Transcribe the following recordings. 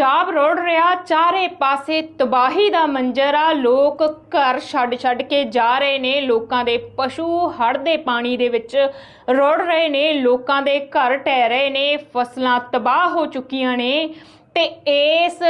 ਪੰਜਾਬ ਰੋੜ ਰਿਹਾ, ਚਾਰੇ ਪਾਸੇ ਤਬਾਹੀ ਦਾ ਮੰਜ਼ਰ ਆ। ਲੋਕ ਘਰ ਛੱਡ ਛੱਡ ਕੇ ਜਾ ਰਹੇ ਨੇ। ਲੋਕਾਂ ਦੇ ਪਸ਼ੂ ਹੜ੍ਹ ਦੇ ਪਾਣੀ ਦੇ ਵਿੱਚ ਰੋੜ ਰਹੇ ਨੇ। ਲੋਕਾਂ ਦੇ ਘਰ ਟਹਿ ਰਹੇ ਨੇ। ਫਸਲਾਂ ਤਬਾਹ ਹੋ ਚੁੱਕੀਆਂ ਨੇ। ਤੇ ਇਸ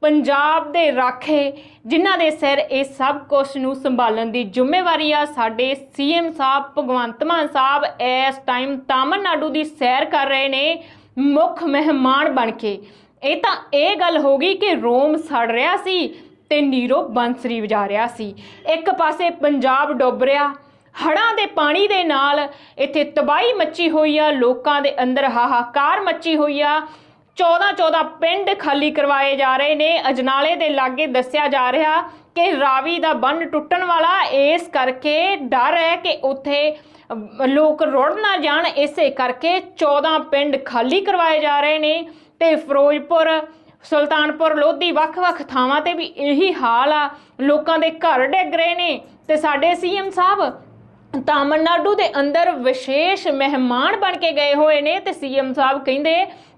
ਪੰਜਾਬ ਦੇ ਰਾਖੇ, ਜਿਨ੍ਹਾਂ ਦੇ ਸਿਰ ਇਹ ਸਭ ਕੁਝ ਨੂੰ ਸੰਭਾਲਣ ਦੀ ਜ਼ਿੰਮੇਵਾਰੀ ਆ, ਸਾਡੇ ਸੀਐਮ ਸਾਹਿਬ, ਭਗਵੰਤ ਮਾਨ ਸਾਹਿਬ ਇਸ ਟਾਈਮ ਤਾਮਿਲਨਾਡੂ ਦੀ ਸੈਰ ਕਰ ਰਹੇ ਨੇ ਮੁੱਖ ਮਹਿਮਾਨ ਬਣ ਕੇ। ਇਹ ਤਾਂ ਇਹ ਗੱਲ ਹੋ ਗਈ ਕਿ ਰੋਮ ਸੜ ਰਿਹਾ ਸੀ ਤੇ ਨੀਰੋ ਬੰਸਰੀ ਵਜਾ ਰਿਹਾ ਸੀ। ਇੱਕ ਪਾਸੇ ਪੰਜਾਬ ਡੁੱਬ ਰਿਹਾ, ਹੜ੍ਹਾਂ ਦੇ ਪਾਣੀ ਦੇ ਨਾਲ ਇੱਥੇ ਤਬਾਹੀ ਮੱਚੀ ਹੋਈ ਆ, ਲੋਕਾਂ ਦੇ ਅੰਦਰ ਹਾਹਾਕਾਰ ਮੱਚੀ ਹੋਈ ਆ। 14 14 ਪਿੰਡ ਖਾਲੀ ਕਰਵਾਏ ਜਾ ਰਹੇ ਨੇ। ਅਜਨਾਲੇ ਦੇ ਲਾਗੇ ਦੱਸਿਆ ਜਾ ਰਿਹਾ ਕਿ ਰਾਵੀ ਦਾ ਬੰਨ ਟੁੱਟਣ ਵਾਲਾ, ਇਸ ਕਰਕੇ ਡਰ ਹੈ ਕਿ ਉੱਥੇ ਲੋਕ ਰੁੜ ਨਾ ਜਾਣ। ਇਸੇ ਕਰਕੇ 14 ਪਿੰਡ ਖਾਲੀ ਕਰਵਾਏ ਜਾ ਰਹੇ ਨੇ। ਤੇ ਫਿਰੋਜ਼ਪੁਰ, ਸੁਲਤਾਨਪੁਰ ਲੋਧੀ ਵੱਖ-ਵੱਖ ਥਾਵਾਂ ਤੇ ਵੀ ਇਹੀ ਹਾਲ ਆ। ਲੋਕਾਂ ਦੇ ਘਰ ਡਿੱਗ ਰਹੇ ਨੇ ਤੇ ਸਾਡੇ ਸੀਐਮ ਸਾਹਿਬ ਤਾਮਿਲਨਾਡੂ ਦੇ ਅੰਦਰ ਵਿਸ਼ੇਸ਼ ਮਹਿਮਾਨ ਬਣ ਕੇ ਗਏ ਹੋਏ ਨੇ ਤੇ ਸੀਐਮ ਸਾਹਿਬ ਕਹਿੰਦੇ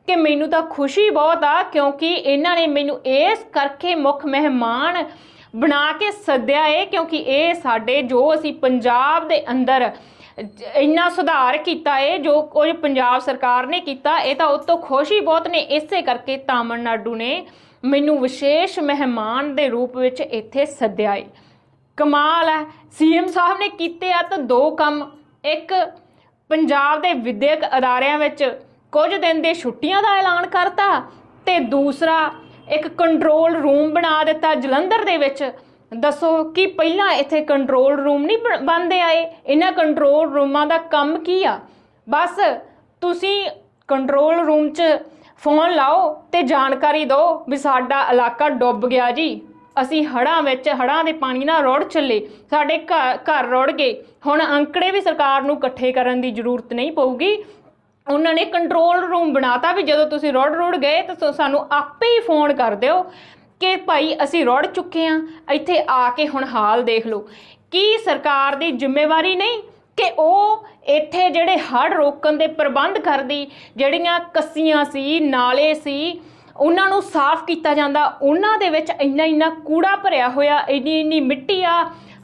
ਕਿ ਮੈਨੂੰ ਤਾਂ ਖੁਸ਼ੀ ਬਹੁਤ ਆ ਕਿਉਂਕਿ ਇਹਨਾਂ ਨੇ ਮੈਨੂੰ ਇਸ ਕਰਕੇ ਮੁੱਖ ਮਹਿਮਾਨ ਬਣਾ ਕੇ ਸੱਦਿਆ ਏ ਕਿਉਂਕਿ ਇਹ ਸਾਡੇ ਜੋ ਅਸੀਂ ਪੰਜਾਬ ਦੇ ਅੰਦਰ ਇੰਨਾ ਸੁਧਾਰ ਕੀਤਾ ਏ ਜੋ ਕੁਝ ਪੰਜਾਬ ਸਰਕਾਰ ਨੇ ਕੀਤਾ, ਇਹ ਤਾਂ ਉਹ ਤੋਂ ਖੁਸ਼ੀ ਬਹੁਤ ਨੇ। ਇਸੇ ਕਰਕੇ ਤਾਮਿਲਨਾਡੂ ਨੇ ਮੈਨੂੰ ਵਿਸ਼ੇਸ਼ ਮਹਿਮਾਨ ਦੇ ਰੂਪ ਵਿੱਚ ਇੱਥੇ ਸੱਦਿਆ ਏ। ਕਮਾਲ ਹੈ। ਸੀਐਮ ਸਾਹਿਬ ਨੇ ਕੀਤੇ ਆ ਤਾਂ ਦੋ ਕੰਮ। ਇੱਕ, ਪੰਜਾਬ ਦੇ ਵਿਦਿਅਕ ਅਦਾਰਿਆਂ ਵਿੱਚ ਕੁਝ ਦਿਨ ਦੇ ਛੁੱਟੀਆਂ ਦਾ ਐਲਾਨ ਕਰਤਾ ਤੇ ਦੂਸਰਾ, ਇੱਕ ਕੰਟਰੋਲ ਰੂਮ ਬਣਾ ਦਿੱਤਾ ਜਲੰਧਰ ਦੇ ਵਿੱਚ। ਦੱਸੋ ਕਿ ਪਹਿਲਾਂ ਇੱਥੇ ਕੰਟਰੋਲ ਰੂਮ ਨਹੀਂ ਬਣ- ਬਣਦੇ ਆਏ? ਇਹਨਾਂ ਕੰਟਰੋਲ ਰੂਮਾਂ ਦਾ ਕੰਮ ਕੀ ਆ? ਬਸ ਤੁਸੀਂ ਕੰਟਰੋਲ ਰੂਮ 'ਚ ਫੋਨ ਲਾਓ ਤੇ ਜਾਣਕਾਰੀ ਦਿਓ ਵੀ ਸਾਡਾ ਇਲਾਕਾ ਡੁੱਬ ਗਿਆ ਜੀ। ਅਸੀਂ ਹੜ੍ਹਾਂ ਵਿੱਚ ਹੜ੍ਹਾਂ ਦੇ ਪਾਣੀ ਨਾਲ ਰੁੜ ਚੱਲੇ। ਸਾਡੇ ਘਰ ਘਰ ਰੁੜ ਗਏ। ਹੁਣ ਅੰਕੜੇ ਵੀ ਸਰਕਾਰ ਨੂੰ ਇਕੱਠੇ ਕਰਨ ਦੀ ਜ਼ਰੂਰਤ ਨਹੀਂ ਪਊਗੀ। ਉਹਨਾਂ ਨੇ ਕੰਟਰੋਲ ਰੂਮ ਬਣਾਤਾ ਵੀ ਜਦੋਂ ਤੁਸੀਂ ਰੋੜ ਰੋੜ ਗਏ ਤਾਂ ਸੋ- ਸਾਨੂੰ ਆਪੇ ਹੀ ਫੋਨ ਕਰ ਦਿਓ। ਕਿ ਭਾਈ ਅਸੀਂ ਰੁੜ ਚੁੱਕੇ ਆ, ਇੱਥੇ ਆ ਕੇ ਹੁਣ ਹਾਲ ਦੇਖ ਲਓ। ਕੀ ਸਰਕਾਰ ਦੀ ਜ਼ਿੰਮੇਵਾਰੀ ਨਹੀਂ ਕਿ ਉਹ ਇੱਥੇ ਜਿਹੜੇ ਹੜ੍ਹ ਰੋਕਣ ਦੇ ਪ੍ਰਬੰਧ ਕਰਦੀ, ਜਿਹੜੀਆਂ ਕੱਸੀਆਂ ਸੀ, ਨਾਲੇ ਸੀ, ਉਹਨਾਂ ਨੂੰ ਸਾਫ਼ ਕੀਤਾ ਜਾਂਦਾ, ਉਹਨਾਂ ਦੇ ਵਿੱਚ ਇੰਨਾ ਇੰਨਾ ਕੂੜਾ ਭਰਿਆ ਹੋਇਆ ਇੰਨੀ ਇੰਨੀ ਮਿੱਟੀ ਆ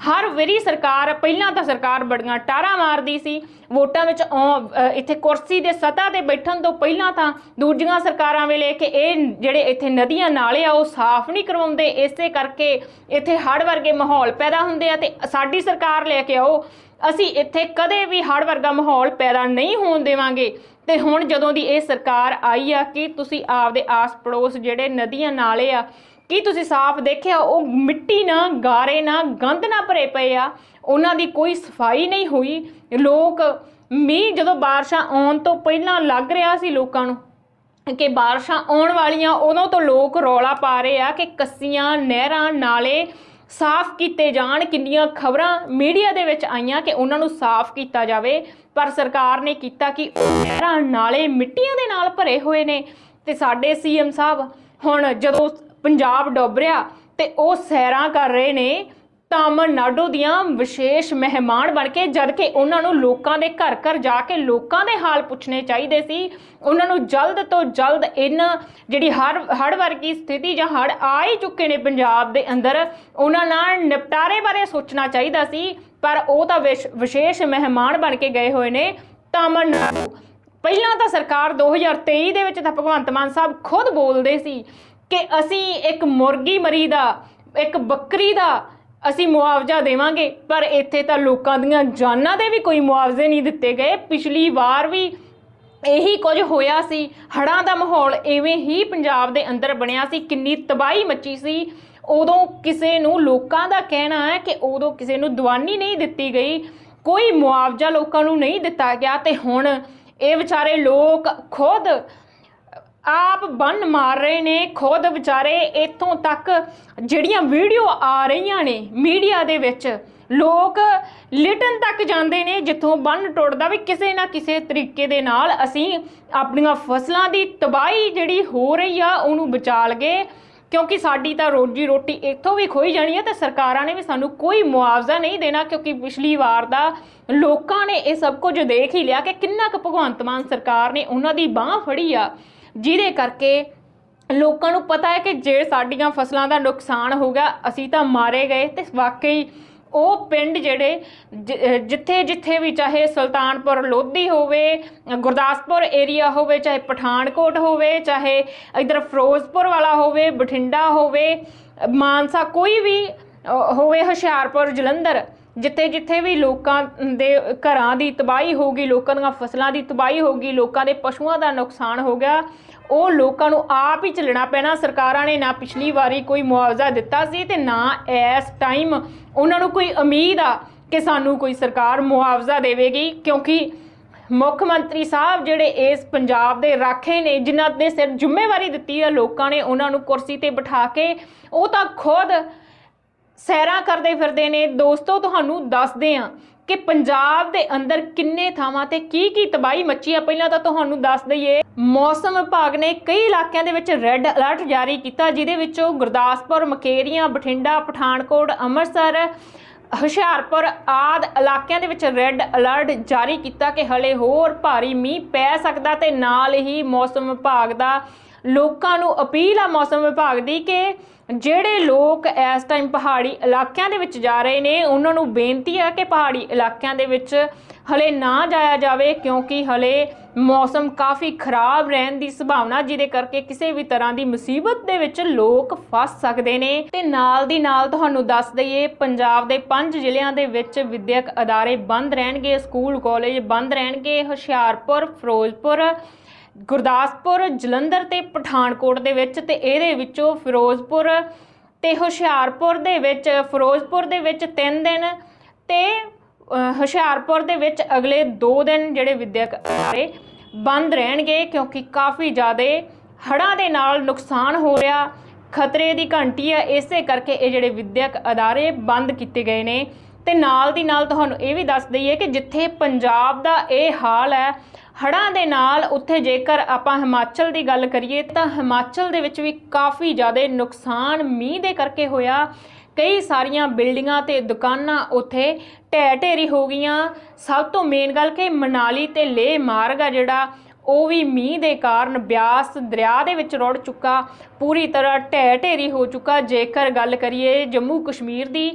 ਹਰ ਵਾਰੀ ਸਰਕਾਰ, ਪਹਿਲਾਂ ਤਾਂ ਸਰਕਾਰ ਬੜੀਆਂ ਟਾਰਾਂ ਮਾਰਦੀ ਸੀ, ਵੋਟਾਂ ਵਿੱਚ ਆਉ- ਇੱਥੇ ਕੁਰਸੀ ਦੇ ਸਤ੍ਹਾ ਤੇ ਬੈਠਣ ਤੋਂ ਪਹਿਲਾਂ ਤਾਂ ਦੂਜੀਆਂ ਸਰਕਾਰਾਂ ਵੇਲੇ ਕਿ ਇਹ ਜਿਹੜੇ ਇੱਥੇ ਨਦੀਆਂ ਨਾਲੇ ਆ, ਉਹ ਸਾਫ਼ ਨਹੀਂ ਕਰਵਾਉਂਦੇ, ਇਸੇ ਕਰਕੇ ਇੱਥੇ ਹੜ੍ਹ ਵਰਗੇ ਮਾਹੌਲ ਪੈਦਾ ਹੁੰਦੇ ਆ ਤੇ ਸਾਡੀ ਸਰਕਾਰ ਲੈ ਕੇ ਆਓ। ਅਸੀਂ ਇੱਥੇ ਕਦੇ ਵੀ ਹੜ੍ਹ ਵਰਗਾ ਮਾਹੌਲ ਪੈਦਾ ਨਹੀਂ ਹੋਣ ਦੇਵਾਂਗੇ। ਤੇ ਹੁਣ ਜਦੋਂ ਦੀ ਇਹ ਸਰਕਾਰ ਆਈ ਆ, ਕਿ ਤੁਸੀਂ ਆਪਦੇ ਆਸ ਪੜੋਸ ਜਿਹੜੇ ਨਦੀਆਂ ਨਾਲੇ ਆ ਕੀ ਤੁਸੀਂ ਸਾਫ਼ ਦੇਖਿਆ? ਉਹ ਮਿੱਟੀ ਨਾ, ਗਾਰੇ ਨਾ, ਗੰਦ ਨਾ ਭਰੇ ਪਏ ਆ। ਉਹਨਾਂ ਦੀ ਕੋਈ ਸਫ਼ਾਈ ਨਹੀਂ ਹੋਈ। ਲੋਕ, ਮੀਂਹ ਜਦੋਂ ਬਾਰਿਸ਼ਾਂ ਆਉਣ ਤੋਂ ਪਹਿਲਾਂ ਲੱਗ ਰਿਹਾ ਸੀ ਲੋਕਾਂ ਨੂੰ, ਕਿ ਬਾਰਿਸ਼ਾਂ ਆਉਣ ਵਾਲੀਆਂ, ਉਦੋਂ ਤੋਂ ਲੋਕ ਰੌਲਾ ਪਾ ਰਹੇ ਆ ਕਿ ਕੱਸੀਆਂ, ਨਹਿਰਾਂ, ਨਾਲੇ ਸਾਫ਼ ਕੀਤੇ ਜਾਣ। ਕਿੰਨੀਆਂ ਖਬਰਾਂ ਮੀਡੀਆ ਦੇ ਵਿੱਚ ਆਈਆਂ ਕਿ ਉਹਨਾਂ ਨੂੰ ਸਾਫ਼ ਕੀਤਾ ਜਾਵੇ। ਪਰ ਸਰਕਾਰ ਨੇ ਕੀਤਾ ਕਿ ਉਹ ਨਹਿਰਾਂ, ਨਾਲੇ ਮਿੱਟੀਆਂ ਦੇ ਨਾਲ ਭਰੇ ਹੋਏ ਨੇ। ਤੇ ਸਾਡੇ ਸੀਐਮ ਸਾਹਿਬ, ਹੁਣ ਜਦੋਂ ਪੰਜਾਬ ਡੁੱਬ ਰਿਹਾ ਤੇ ਉਹ ਸੈਰਾਂ ਕਰ ਰਹੇ ਨੇ ਤਾਮਿਲਨਾਡੂ ਦੀਆਂ ਵਿਸ਼ੇਸ਼ ਮਹਿਮਾਨ ਬਣ ਕੇ ਜਦ ਕਿ ਉਹਨਾਂ ਨੂੰ ਲੋਕਾਂ ਦੇ ਘਰ ਘਰ ਜਾ ਕੇ ਲੋਕਾਂ ਦੇ ਹਾਲ ਪੁੱਛਣੇ ਚਾਹੀਦੇ ਸੀ। ਉਹਨਾਂ ਨੂੰ ਜਲਦ ਤੋਂ ਜਲਦ ਇਹਨਾਂ ਜਿਹੜੀ ਹਰ ਹੜ ਵਰਗੀ ਸਥਿਤੀ ਜਾਂ ਹੜ ਆ ਹੀ ਚੁੱਕੇ ਨੇ ਪੰਜਾਬ ਦੇ ਅੰਦਰ, ਉਹਨਾਂ ਨਾਲ ਨਿਪਟਾਰੇ ਬਾਰੇ ਸੋਚਣਾ ਚਾਹੀਦਾ ਸੀ। ਪਰ ਉਹ ਤਾਂ ਵਿਸ਼- ਵਿਸ਼ੇਸ਼ ਮਹਿਮਾਨ ਬਣ ਕੇ ਗਏ ਹੋਏ ਨੇ ਤਾਮਿਲਨਾਡੂ। ਪਹਿਲਾਂ ਤਾਂ ਸਰਕਾਰ 2023 ਦੇ ਵਿੱਚ ਤਾਂ ਭਗਵੰਤ ਮਾਨ ਸਾਹਿਬ ਖੁਦ ਬੋਲਦੇ ਸੀ ਕਿ ਅਸੀਂ ਇੱਕ ਮੁਰਗੀ ਮਰੀ ਦਾ, ਇੱਕ ਬੱਕਰੀ ਦਾ ਅਸੀਂ ਮੁਆਵਜ਼ਾ ਦੇਵਾਂਗੇ। ਪਰ ਇੱਥੇ ਤਾਂ ਲੋਕਾਂ ਦੀਆਂ ਜਾਨਾਂ ਦੇ ਵੀ ਕੋਈ ਮੁਆਵਜ਼ੇ ਨਹੀਂ ਦਿੱਤੇ ਗਏ। ਪਿਛਲੀ ਵਾਰ ਵੀ ਇਹੀ ਕੁਝ ਹੋਇਆ ਸੀ। ਹੜ੍ਹਾਂ ਦਾ ਮਾਹੌਲ ਐਵੇਂ ਹੀ ਪੰਜਾਬ ਦੇ ਅੰਦਰ ਬਣਿਆ ਸੀ। ਕਿੰਨੀ ਤਬਾਹੀ ਮੱਚੀ ਸੀ। ਉਦੋਂ ਕਿਸੇ ਨੂੰ ਲੋਕਾਂ ਦਾ ਕਹਿਣਾ ਹੈ ਕਿ ਉਦੋਂ ਕਿਸੇ ਨੂੰ ਦਵਾਨੀ ਨਹੀਂ ਦਿੱਤੀ ਗਈ। ਕੋਈ ਮੁਆਵਜ਼ਾ ਲੋਕਾਂ ਨੂੰ ਨਹੀਂ ਦਿੱਤਾ ਗਿਆ ਤੇ ਹੁਣ ਇਹ ਵਿਚਾਰੇ ਲੋਕ ਖੁਦ ਆਪ ਬੰਨ ਮਾਰ ਰਹੇ ਨੇ, ਖੁਦ ਵਿਚਾਰੇ ਇੱਥੋਂ ਤੱਕ ਜਿਹੜੀਆਂ ਵੀਡੀਓ ਆ ਰਹੀਆਂ ਨੇ ਮੀਡੀਆ ਦੇ ਵਿੱਚ, ਲੋਕ ਲਿਟਨ ਤੱਕ ਜਾਂਦੇ ਨੇ ਜਿੱਥੋਂ ਬੰਨ ਟੁੱਟਦਾ ਵੀ ਕਿਸੇ ਨਾ ਕਿਸੇ ਤਰੀਕੇ ਦੇ ਨਾਲ ਅਸੀਂ ਆਪਣੀਆਂ ਫਸਲਾਂ ਦੀ ਤਬਾਹੀ ਜਿਹੜੀ ਹੋ ਰਹੀ ਆ, ਉਹਨੂੰ ਬਚਾ ਲਗੇ। ਕਿਉਂਕਿ ਸਾਡੀ ਤਾਂ ਰੋਜੀ ਰੋਟੀ ਇੱਥੋਂ ਵੀ ਖੋਈ ਜਾਣੀ ਹੈ ਤੇ ਸਰਕਾਰਾਂ ਨੇ ਵੀ ਸਾਨੂੰ ਕੋਈ ਮੁਆਵਜ਼ਾ ਨਹੀਂ ਦੇਣਾ, ਕਿਉਂਕਿ ਪਿਛਲੀ ਵਾਰ ਦਾ ਲੋਕਾਂ ਨੇ ਇਹ ਸਭ ਕੁਝ ਦੇਖ ਹੀ ਲਿਆ ਕਿ ਕਿੰਨਾ ਕੁ ਭਗਵੰਤ ਮਾਨ ਸਰਕਾਰ ਨੇ ਉਹਨਾਂ ਦੀ ਬਾਹ ਫੜੀ ਆ। ਜਿਹਦੇ ਕਰਕੇ ਲੋਕਾਂ ਨੂੰ ਪਤਾ ਹੈ ਕਿ ਜੇ ਸਾਡੀਆਂ ਫਸਲਾਂ ਦਾ ਨੁਕਸਾਨ ਹੋ ਗਿਆ, ਅਸੀਂ ਤਾਂ ਮਾਰੇ ਗਏ ਤੇ ਵਾਕਈ ਉਹ ਪਿੰਡ ਜਿਹੜੇ ਜਿੱਥੇ ਜਿੱਥੇ ਵੀ ਚਾਹੇ ਸੁਲਤਾਨਪੁਰ ਲੋਧੀ ਹੋਵੇ, ਗੁਰਦਾਸਪੁਰ ਏਰੀਆ ਹੋਵੇ, ਚਾਹੇ ਪਠਾਨਕੋਟ ਹੋਵੇ, ਚਾਹੇ ਇਧਰ ਫਿਰੋਜ਼ਪੁਰ ਵਾਲਾ ਹੋਵੇ, ਬਠਿੰਡਾ ਹੋਵੇ, ਮਾਨਸਾ ਕੋਈ ਵੀ ਹੋਵੇ ਹੁਸ਼ਿਆਰਪੁਰ, ਜਲੰਧਰ ਜਿੱਥੇ ਜਿੱਥੇ ਵੀ ਲੋਕਾਂ ਦੇ ਘਰਾਂ ਦੀ ਤਬਾਹੀ ਹੋ ਗਈ, ਲੋਕਾਂ ਦੀਆਂ ਫਸਲਾਂ ਦੀ ਤਬਾਹੀ ਹੋ ਗਈ, ਲੋਕਾਂ ਦੇ ਪਸ਼ੂਆਂ ਦਾ ਨੁਕਸਾਨ ਹੋ ਗਿਆ, ਉਹ ਲੋਕਾਂ ਨੂੰ ਆਪ ਹੀ ਝੱਲਣਾ ਪੈਣਾ। ਸਰਕਾਰਾਂ ਨੇ ਨਾ ਪਿਛਲੀ ਵਾਰੀ ਕੋਈ ਮੁਆਵਜ਼ਾ ਦਿੱਤਾ ਸੀ ਤੇ ਨਾ ਇਸ ਟਾਈਮ ਉਹਨਾਂ ਨੂੰ ਕੋਈ ਉਮੀਦ ਆ ਕਿ ਸਾਨੂੰ ਕੋਈ ਸਰਕਾਰ ਮੁਆਵਜ਼ਾ ਦੇਵੇਗੀ, ਕਿਉਂਕਿ ਮੁੱਖ ਮੰਤਰੀ ਸਾਹਿਬ ਜਿਹੜੇ ਇਸ ਪੰਜਾਬ ਦੇ ਰਾਖੇ ਨੇ, ਜਿਨ੍ਹਾਂ ਦੇ ਸਿਰ ਜ਼ਿੰਮੇਵਾਰੀ ਦਿੱਤੀ ਹੈ ਲੋਕਾਂ ਨੇ ਉਹਨਾਂ ਨੂੰ ਕੁਰਸੀ ਤੇ ਬਿਠਾ ਕੇ ਉਹ ਤਾਂ ਖੁਦ ਸੈਰਾਂ ਕਰਦੇ ਫਿਰਦੇ ਨੇ। ਦੋਸਤੋ, ਤੁਹਾਨੂੰ ਦੱਸਦੇ ਹਾਂ ਕਿ ਪੰਜਾਬ ਦੇ ਅੰਦਰ ਕਿੰਨੇ ਥਾਵਾਂ ਤੇ ਕੀ ਕੀ ਤਬਾਹੀ ਮੱਚੀ ਆ। ਪਹਿਲਾਂ ਤਾਂ ਤੁਹਾਨੂੰ ਦੱਸ ਦਈਏ, ਮੌਸਮ ਵਿਭਾਗ ਨੇ ਕਈ ਇਲਾਕਿਆਂ ਦੇ ਵਿੱਚ ਰੈੱਡ ਅਲਰਟ ਜਾਰੀ ਕੀਤਾ, ਜਿਹਦੇ ਵਿੱਚੋਂ ਗੁਰਦਾਸਪੁਰ, ਮਕੇਰੀਆਂ, ਬਠਿੰਡਾ, ਪਠਾਨਕੋਟ, ਅੰਮ੍ਰਿਤਸਰ, ਹੁਸ਼ਿਆਰਪੁਰ ਆਦ ਇਲਾਕਿਆਂ ਦੇ ਵਿੱਚ ਰੈੱਡ ਅਲਰਟ ਜਾਰੀ ਕੀਤਾ ਕਿ ਹਲੇ ਹੋਰ ਭਾਰੀ ਮੀਂਹ ਪੈ ਸਕਦਾ ਤੇ ਨਾਲ ਹੀ ਮੌਸਮ ਵਿਭਾਗ ਦਾ ਲੋਕਾਂ ਨੂੰ ਅਪੀਲ ਆ ਮੌਸਮ ਵਿਭਾਗ ਦੀ ਕਿ ਜਿਹੜੇ ਲੋਕ ਇਸ ਟਾਈਮ ਪਹਾੜੀ ਇਲਾਕਿਆਂ ਦੇ ਵਿੱਚ ਜਾ ਰਹੇ ਨੇ, ਉਹਨਾਂ ਨੂੰ ਬੇਨਤੀ ਆ ਕਿ ਪਹਾੜੀ ਇਲਾਕਿਆਂ ਦੇ ਵਿੱਚ ਹਲੇ ਨਾ ਜਾਇਆ ਜਾਵੇ, ਕਿਉਂਕਿ ਹਲੇ ਮੌਸਮ ਕਾਫੀ ਖਰਾਬ ਰਹਿਣ ਦੀ ਸੰਭਾਵਨਾ, ਜਿਹਦੇ ਕਰਕੇ ਕਿਸੇ ਵੀ ਤਰ੍ਹਾਂ ਦੀ ਮੁਸੀਬਤ ਦੇ ਵਿੱਚ ਲੋਕ ਫਸ ਸਕਦੇ ਨੇ। ਤੇ ਨਾਲ ਦੀ ਨਾਲ ਤੁਹਾਨੂੰ ਦੱਸ ਦਈਏ, ਪੰਜਾਬ ਦੇ ਪੰਜ ਜ਼ਿਲ੍ਹਿਆਂ ਦੇ ਵਿੱਚ ਵਿਦਿਅਕ ਅਦਾਰੇ ਬੰਦ ਰਹਿਣਗੇ, ਸਕੂਲ, ਕਾਲਜ ਬੰਦ ਰਹਿਣਗੇ, ਹੁਸ਼ਿਆਰਪੁਰ, ਫਿਰੋਜ਼ਪੁਰ ਗੁਰਦਾਸਪੁਰ, ਜਲੰਧਰ ਤੇ ਪਠਾਨਕੋਟ ਦੇ ਵਿੱਚ ਤੇ ਇਹਦੇ ਵਿੱਚੋਂ ਫਿਰੋਜ਼ਪੁਰ ਤੇ ਹੁਸ਼ਿਆਰਪੁਰ ਦੇ ਵਿੱਚ, ਫਿਰੋਜ਼ਪੁਰ ਦੇ ਵਿੱਚ 3 ਦਿਨ ਤੇ ਹੁਸ਼ਿਆਰਪੁਰ ਦੇ ਵਿੱਚ ਅਗਲੇ 2 ਦਿਨ ਜਿਹੜੇ ਵਿਦਿਅਕ ਅਦਾਰੇ ਬੰਦ ਰਹਿਣਗੇ ਕਿਉਂਕਿ ਕਾਫੀ ਜ਼ਿਆਦਾ ਹੜ੍ਹਾਂ ਦੇ ਨਾਲ ਨੁਕਸਾਨ ਹੋ ਰਿਹਾ। ਖਤਰੇ ਦੀ ਘੰਟੀ ਹੈ ਇਸੇ ਕਰਕੇ ਇਹ ਜਿਹੜੇ ਵਿਦਿਅਕ ਅਦਾਰੇ ਬੰਦ ਕੀਤੇ ਗਏ ਨੇ। ਤੇ ਨਾਲ ਦੀ ਨਾਲ ਤੁਹਾਨੂੰ ਇਹ ਵੀ ਦੱਸ ਦਈਏ ਕਿ ਜਿੱਥੇ ਪੰਜਾਬ ਦਾ ਇਹ ਹਾਲ ਹੈ ਹੜ੍ਹਾਂ ਦੇ ਨਾਲ ਉੱਥੇ ਜੇਕਰ ਆਪਾਂ ਹਿਮਾਚਲ ਦੀ ਗੱਲ ਕਰੀਏ ਤਾਂ ਹਿਮਾਚਲ ਦੇ ਵਿੱਚ ਵੀ ਕਾਫੀ ਜ਼ਿਆਦਾ ਨੁਕਸਾਨ ਮੀਂਹ ਦੇ ਕਰਕੇ ਹੋਇਆ। ਕਈ ਸਾਰੀਆਂ ਬਿਲਡਿੰਗਾਂ ਤੇ ਦੁਕਾਨਾਂ ਉੱਥੇ ਢਹਿ ਢੇਰੀ ਹੋ ਗਈਆਂ। ਸਭ ਤੋਂ ਮੇਨ ਗੱਲ ਕਿ ਮਨਾਲੀ ਤੇ ਲੇਹ ਮਾਰਗ ਆ ਜਿਹੜਾ, ਉਹ ਵੀ ਮੀਂਹ ਦੇ ਕਾਰਨ ਬਿਆਸ ਦਰਿਆ ਦੇ ਵਿੱਚ ਰੁੜ ਚੁੱਕਾ। ਪੂਰੀ ਤਰ੍ਹਾਂ ਢਹਿ ਢੇਰੀ ਹੋ ਚੁੱਕਾ। ਜੇਕਰ ਗੱਲ ਕਰੀਏ ਜੰਮੂ ਕਸ਼ਮੀਰ ਦੀ,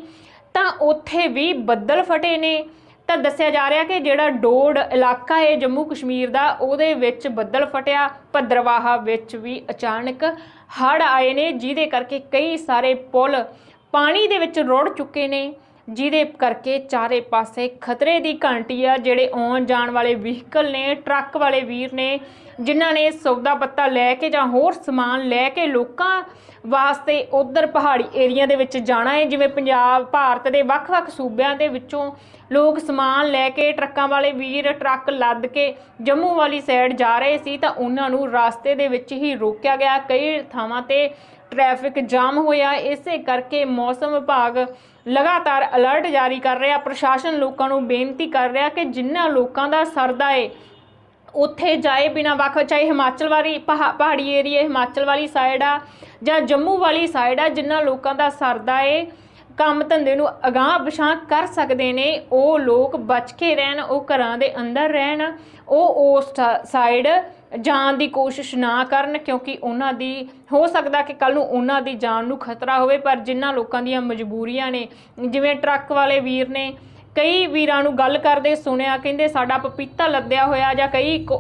ਤਾਂ ਉੱਥੇ ਵੀ ਬੱਦਲ ਫਟੇ ਨੇ। ਤਾਂ ਦੱਸਿਆ ਜਾ ਰਿਹਾ ਕਿ ਜਿਹੜਾ ਡੋਡ ਇਲਾਕਾ ਹੈ ਜੰਮੂ ਕਸ਼ਮੀਰ ਦਾ, ਉਹਦੇ ਵਿੱਚ ਬੱਦਲ ਫਟਿਆ, ਭੱਦਰਵਾਹਾ ਵਿੱਚ ਵੀ ਅਚਾਨਕ ਹੜ੍ਹ ਆਏ ਨੇ, ਜਿਹਦੇ ਕਰਕੇ ਕਈ ਸਾਰੇ ਪੁਲ ਪਾਣੀ ਦੇ ਵਿੱਚ ਰੁੜ ਚੁੱਕੇ ਨੇ। ਜਿਹਦੇ ਕਰਕੇ ਚਾਰੇ ਪਾਸੇ ਖਤਰੇ ਦੀ ਘੰਟੀ ਆ, ਜਿਹੜੇ ਆਉਣ ਜਾਣ ਵਾਲੇ ਵਹੀਕਲ ਨੇ, ਟਰੱਕ ਵਾਲੇ ਵੀਰ ਨੇ, ਜਿਨ੍ਹਾਂ ਨੇ ਸੌਦਾ ਪੱਤਾ ਲੈ ਕੇ ਜਾਂ ਹੋਰ ਸਮਾਨ ਲੈ ਕੇ ਲੋਕਾਂ ਵਾਸਤੇ ਉਧਰ ਪਹਾੜੀ ਏਰੀਆ ਦੇ ਵਿੱਚ ਜਾਣਾ ਹੈ। ਜਿਵੇਂ ਪੰਜਾਬ, ਭਾਰਤ ਦੇ ਵੱਖ-ਵੱਖ ਸੂਬਿਆਂ ਦੇ ਵਿੱਚੋਂ ਲੋਕ ਸਮਾਨ ਲੈ ਕੇ ਟਰੱਕਾਂ ਵਾਲੇ ਵੀਰ ਟਰੱਕ ਲੱਦ ਕੇ ਜੰਮੂ ਵਾਲੀ ਸਾਈਡ ਜਾ ਰਹੇ ਸੀ ਤਾਂ ਉਹਨਾਂ ਨੂੰ ਰਸਤੇ ਦੇ ਵਿੱਚ ਹੀ ਰੋਕਿਆ ਗਿਆ। ਕਈ ਥਾਵਾਂ ਤੇ ਟ੍ਰੈਫਿਕ ਜਾਮ ਹੋਇਆ। ਇਸੇ ਕਰਕੇ ਮੌਸਮ ਵਿਭਾਗ ਲਗਾਤਾਰ ਅਲਰਟ ਜਾਰੀ ਕਰ ਰਿਹਾ। ਪ੍ਰਸ਼ਾਸਨ ਲੋਕਾਂ ਨੂੰ ਬੇਨਤੀ ਕਰ ਰਿਹਾ ਕਿ ਜਿਨ੍ਹਾਂ ਲੋਕਾਂ ਦਾ ਸਰਦਾ ਏ, ਉੱਥੇ ਜਾਏ ਬਿਨਾ ਵੱਖ ਚਾਹੇ ਹਿਮਾਚਲ ਵਾਲੀ ਪਹਾ- ਪਹਾੜੀ ਏਰੀਆ ਹਿਮਾਚਲ ਵਾਲੀ ਸਾਈਡ ਆ ਜਾਂ ਜੰਮੂ ਵਾਲੀ ਸਾਈਡ ਆ ਜਿਨ੍ਹਾਂ ਲੋਕਾਂ ਦਾ ਸਰਦਾ ਏ, ਕੰਮ ਧੰਦੇ ਨੂੰ ਅਗਾਂਹ ਪਛਾਂ ਕਰ ਸਕਦੇ ਨੇ, ਉਹ ਲੋਕ ਬਚ ਕੇ ਰਹਿਣ, ਉਹ ਘਰਾਂ ਦੇ ਅੰਦਰ ਰਹਿਣ, ਉਹ ਉਸ ਸਾਈਡ ਜਾਣ ਦੀ ਕੋਸ਼ਿਸ਼ ਨਾ ਕਰਨ ਕਿਉਂਕਿ ਉਹਨਾਂ ਦੀ, ਹੋ ਸਕਦਾ ਕਿ ਕੱਲ ਨੂੰ ਉਹਨਾਂ ਦੀ ਜਾਨ ਨੂੰ ਖਤਰਾ ਹੋਵੇ, ਪਰ ਜਿਨ੍ਹਾਂ ਲੋਕਾਂ ਦੀਆਂ ਮਜਬੂਰੀਆਂ ਨੇ, ਜਿਵੇਂ ਟਰੱਕ ਵਾਲੇ ਵੀਰ ਨੇ, ਕਈ ਵੀਰਾਂ ਨੂੰ ਗੱਲ ਕਰਦੇ ਸੁਣਿਆ, ਕਹਿੰਦੇ ਸਾਡਾ ਪਪੀਤਾ ਲੱਦਿਆ ਹੋਇਆ ਜਾਂ ਕਈ ਕੋ-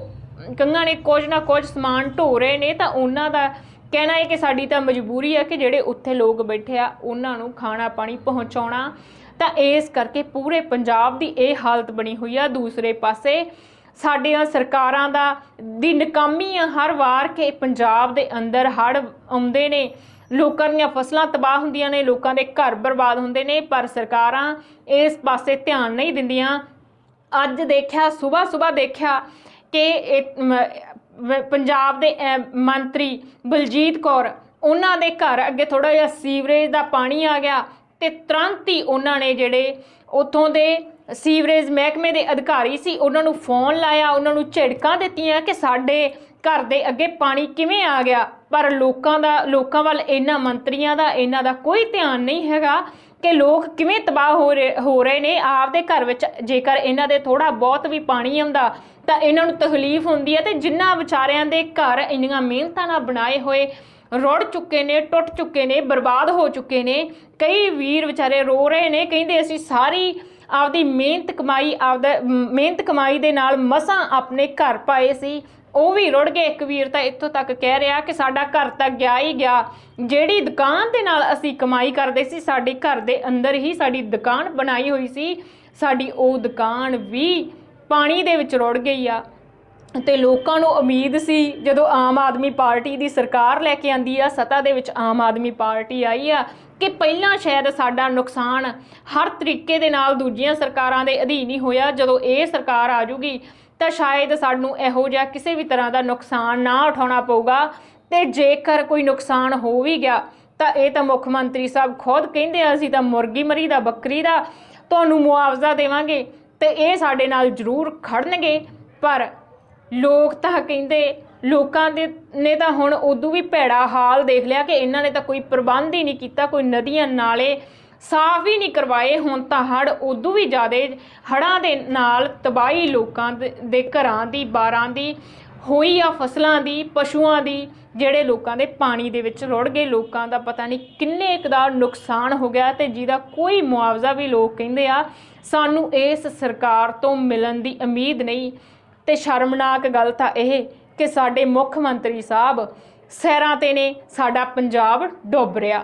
ਕਈਆਂ ਨੇ ਕੁਝ ਨਾ ਕੁਝ ਸਮਾਨ ਢੋ ਰਹੇ ਨੇ, ਤਾਂ ਉਹਨਾਂ ਦਾ ਕਹਿਣਾ ਹੈ ਕਿ ਸਾਡੀ ਤਾਂ ਮਜਬੂਰੀ ਹੈ ਕਿ ਜਿਹੜੇ ਉੱਥੇ ਲੋਕ ਬੈਠੇ ਆ, ਉਹਨਾਂ ਨੂੰ ਖਾਣਾ ਪਾਣੀ ਪਹੁੰਚਾਉਣਾ। ਤਾਂ ਇਸ ਕਰਕੇ ਪੂਰੇ ਪੰਜਾਬ ਦੀ ਇਹ ਹਾਲਤ ਬਣੀ ਹੋਈ ਆ। ਦੂਸਰੇ ਪਾਸੇ ਸਾਡੀਆਂ ਸਰਕਾਰਾਂ ਦਾ ਦੀ ਨਕਾਮੀ ਆ, ਹਰ ਵਾਰ ਕਿ ਪੰਜਾਬ ਦੇ ਅੰਦਰ ਹੜ੍ਹ ਆਉਂਦੇ ਨੇ, ਲੋਕਾਂ ਦੀਆਂ ਫਸਲਾਂ ਤਬਾਹ ਹੁੰਦੀਆਂ ਨੇ, ਲੋਕਾਂ ਦੇ ਘਰ ਬਰਬਾਦ ਹੁੰਦੇ ਨੇ, ਪਰ ਸਰਕਾਰਾਂ ਇਸ ਪਾਸੇ ਧਿਆਨ ਨਹੀਂ ਦਿੰਦੀਆਂ। ਅੱਜ ਦੇਖਿਆ ਸਵੇਰ ਸਵੇਰ ਦੇਖਿਆ ਕਿ ਪੰਜਾਬ ਦੇ ਮੰਤਰੀ ਬਲਜੀਤ ਕੌਰ, ਉਹਨਾਂ ਦੇ ਘਰ ਅੱਗੇ ਥੋੜਾ ਜਿਹਾ ਸੀਵਰੇਜ ਦਾ ਪਾਣੀ ਆ ਗਿਆ। ਤੇ ਤੁਰੰਤ ਹੀ ਉਹਨਾਂ ਨੇ ਜਿਹੜੇ ਉਥੋਂ ਦੇ ਸੀਵਰੇਜ ਮਹਿਕਮੇ ਦੇ ਅਧਿਕਾਰੀ ਸੀ, ਉਹਨਾਂ ਨੂੰ ਫੋਨ ਲਾਇਆ, ਉਹਨਾਂ ਨੂੰ ਝਿੜਕਾਂ ਦਿੱਤੀਆਂ ਕਿ ਸਾਡੇ ਘਰ ਦੇ ਅੱਗੇ ਪਾਣੀ ਕਿਵੇਂ ਆ ਗਿਆ। ਪਰ ਲੋਕਾਂ ਦਾ, ਲੋਕਾਂ ਵੱਲ ਇਹਨਾਂ ਮੰਤਰੀਆਂ ਦਾ, ਇਹਨਾਂ ਦਾ ਕੋਈ ਧਿਆਨ ਨਹੀਂ ਹੈਗਾ ਕਿ ਲੋਕ ਕਿਵੇਂ ਤਬਾਹ ਹੋ ਰਹੇ ਹੋ ਰਹੇ ਨੇ। ਆਪਦੇ ਘਰ ਵਿੱਚ ਜੇਕਰ ਇਹਨਾਂ ਦੇ ਥੋੜਾ ਬਹੁਤ ਵੀ ਪਾਣੀ ਆਉਂਦਾ, ਤਾਂ ਇਹਨਾਂ ਨੂੰ ਤਕਲੀਫ ਹੁੰਦੀ ਹੈ ਤੇ ਜਿਨ੍ਹਾਂ ਵਿਚਾਰਿਆਂ ਦੇ ਘਰ ਇੰਨੀਆਂ ਮਿਹਨਤਾਂ ਨਾਲ ਬਣਾਏ ਹੋਏ ਰੁੜ ਚੁੱਕੇ ਨੇ, ਟੁੱਟ ਚੁੱਕੇ ਨੇ, ਬਰਬਾਦ ਹੋ ਚੁੱਕੇ ਨੇ ਕਈ ਵੀਰ ਵਿਚਾਰੇ ਰੋ ਰਹੇ ਨੇ, ਕਹਿੰਦੇ ਅਸੀਂ ਸਾਰੀ ਆਪਦੀ ਮਿਹਨਤ ਕਮਾਈ, ਆਪਦਾ ਮਿਹਨਤ ਕਮਾਈ ਦੇ ਨਾਲ ਮਸਾਂ ਆਪਣੇ ਘਰ ਪਾਏ ਸੀ। ਉਹ ਵੀ ਰੁੜ ਗਏ। ਇੱਕ ਵੀਰ ਤਾਂ ਇੱਥੋਂ ਤੱਕ ਕਹਿ ਰਿਹਾ ਕਿ ਸਾਡਾ ਘਰ ਤਾਂ ਗਿਆ ਹੀ ਗਿਆ। ਜਿਹੜੀ ਦੁਕਾਨ ਦੇ ਨਾਲ ਅਸੀਂ ਕਮਾਈ ਕਰਦੇ ਸੀ, ਸਾਡੇ ਘਰ ਦੇ ਅੰਦਰ ਹੀ ਸਾਡੀ ਦੁਕਾਨ ਬਣਾਈ ਹੋਈ ਸੀ। ਸਾਡੀ ਉਹ ਦੁਕਾਨ ਵੀ ਪਾਣੀ ਦੇ ਵਿੱਚ ਰੁੜ ਗਈ ਆ। ਤੇ ਲੋਕਾਂ ਨੂੰ ਉਮੀਦ ਸੀ ਜਦੋਂ ਆਮ ਆਦਮੀ ਪਾਰਟੀ ਦੀ ਸਰਕਾਰ ਲੈ ਕੇ ਆਂਦੀ ਆ, ਸੱਤਾ ਦੇ ਵਿੱਚ ਆਮ ਆਦਮੀ ਪਾਰਟੀ ਆਈ ਆ, ਕਿ ਪਹਿਲਾਂ ਸ਼ਾਇਦ ਸਾਡਾ ਨੁਕਸਾਨ ਹਰ ਤਰੀਕੇ ਦੇ ਨਾਲ ਦੂਜੀਆਂ ਸਰਕਾਰਾਂ ਦੇ ਅਧੀਨ ਹੀ ਹੋਇਆ, ਜਦੋਂ ਇਹ ਸਰਕਾਰ ਆ ਜੂਗੀ ਤਾਂ ਸ਼ਾਇਦ ਸਾਨੂੰ ਇਹੋ ਜਿਹਾ ਕਿਸੇ ਵੀ ਤਰ੍ਹਾਂ ਦਾ ਨੁਕਸਾਨ ਨਾ ਉਠਾਉਣਾ ਪਊਗਾ ਤੇ ਜੇਕਰ ਕੋਈ ਨੁਕਸਾਨ ਹੋ ਵੀ ਗਿਆ, ਤਾਂ ਇਹ ਤਾਂ ਮੁੱਖ ਮੰਤਰੀ ਸਾਹਿਬ ਖੁਦ ਕਹਿੰਦੇ ਆ, ਅਸੀਂ ਤਾਂ ਮੁਰਗੀ ਮਰੀ ਦਾ, ਬੱਕਰੀ ਦਾ, ਤੁਹਾਨੂੰ ਮੁਆਵਜ਼ਾ ਦੇਵਾਂਗੇ ਤੇ ਇਹ ਸਾਡੇ ਨਾਲ ਜ਼ਰੂਰ ਖੜਨਗੇ, ਪਰ ਲੋਕ ਤਾਂ ਕਹਿੰਦੇ ਲੋਕਾਂ ਦੇ ਨੇ ਤਾਂ ਹੁਣ ਉਦੋਂ ਵੀ ਭੈੜਾ ਹਾਲ ਦੇਖ ਲਿਆ ਕਿ ਇਹਨਾਂ ਨੇ ਤਾਂ ਕੋਈ ਪ੍ਰਬੰਧ ਹੀ ਨਹੀਂ ਕੀਤਾ, ਕੋਈ ਨਦੀਆਂ ਨਾਲੇ ਸਾਫ਼ ਹੀ ਨਹੀਂ ਕਰਵਾਏ। ਹੁਣ ਤਾਂ ਹੜ ਉਦੋਂ ਵੀ ਜ਼ਿਆਦਾ ਹੜਾਂ ਦੇ ਨਾਲ ਤਬਾਹੀ ਲੋਕਾਂ ਦੇ ਦੇ ਘਰਾਂ ਦੀ, ਬਾਰਾਂ ਦੀ, ਹੋਈ ਆ ਫਸਲਾਂ ਦੀ, ਪਸ਼ੂਆਂ ਦੀ, ਜਿਹੜੇ ਲੋਕਾਂ ਦੇ ਪਾਣੀ ਦੇ ਵਿੱਚ ਰੁੜ ਗਏ। ਲੋਕਾਂ ਦਾ ਪਤਾ ਨਹੀਂ ਕਿੰਨੇ ਕੁ ਦਾ ਨੁਕਸਾਨ ਹੋ ਗਿਆ ਤੇ ਜਿਹਦਾ ਕੋਈ ਮੁਆਵਜ਼ਾ ਵੀ ਲੋਕ ਕਹਿੰਦੇ ਆ, ਸਾਨੂੰ ਇਸ ਸਰਕਾਰ ਤੋਂ ਮਿਲਣ ਦੀ ਉਮੀਦ ਨਹੀਂ। ਤੇ ਸ਼ਰਮਨਾਕ ਗੱਲ ਤਾਂ ਇਹ ਕਿ ਸਾਡੇ ਮੁੱਖ ਮੰਤਰੀ ਸਾਹਿਬ ਸੈਰਾਂ ਤੇ ਨੇ, ਸਾਡਾ ਪੰਜਾਬ ਡੁੱਬ ਰਿਹਾ।